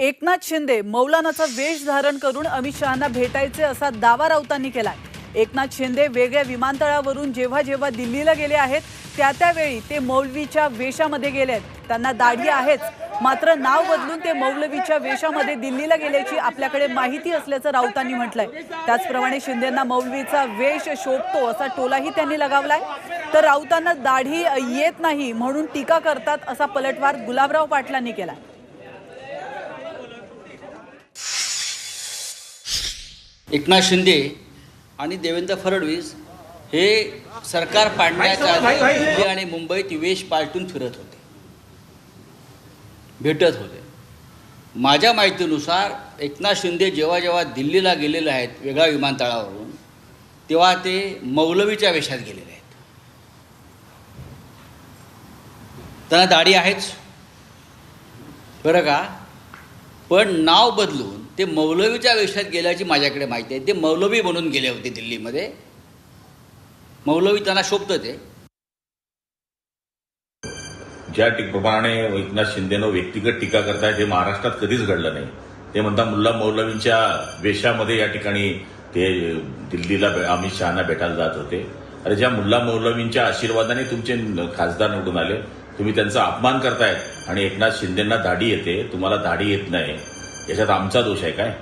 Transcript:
एकनाथ शिंदे मौलानाचा वेश धारण करून अमित शहाना भेटायचे असा दावा राऊतांनी केलाय. एकनाथ शिंदे वेगळ्या विमानतळावरून जेव्हा जेव्हा दिल्लीला गेले आहेत त्या त्यावेळी ते मौलवीच्या वेशामध्ये गेले आहेत. त्यांना दाढी आहेच मात्र नाव बदलून ते मौलवीच्या वेशामध्ये दिल्लीला गेल्याची आपल्याकडे माहिती असल्याचं राऊतांनी म्हटलंय. त्याचप्रमाणे शिंदेंना मौलवीचा वेश शोभतो असा टोलाही त्यांनी लगावलाय. तर राऊतांना दाढी येत नाही म्हणून टीका करतात असा पलटवार गुलाबराव पाटलांनी केलाय. एकनाथ शिंदे आणि देवेंद्र फडणवीस हे सरकार पाडण्याच्या दिल्ली आणि मुंबईत वेश पालटून फिरत होते. भेटत होते. माझ्या माहितीनुसार एकनाथ शिंदे जेव्हा जेव्हा दिल्लीला गेलेले आहेत वेगळ्या विमानतळावरून तेव्हा ते मौलवीच्या वेशात गेलेले आहेत. त्यांना दाढी आहेच. बरं का? पण नाव बदलून ते मौलवीच्या वेशात गेल्याची माझ्याकडे माहिती आहे. ते मौलवी म्हणून गेले होते दिल्लीमध्ये. मौलवी त्यांना शोभतं ते. ज्या प्रमाणे एकनाथ शिंदेनं व्यक्तिगत टीका करतायत हे महाराष्ट्रात कधीच घडलं नाही. ते म्हणता मुल्ला मौलवींच्या वेशामध्ये या ठिकाणी ते दिल्लीला अमित शहाना भेटायला जात होते. अरे ज्या मुल्ला मौलवींच्या आशीर्वादाने तुमचे खासदार निवडून आले तुम्ही त्यांचा अपमान करतायत आणि एकनाथ शिंदेंना दाढी येते. तुम्हाला दाढी येत नाही. याच्यात आमचा दोष आहे काय?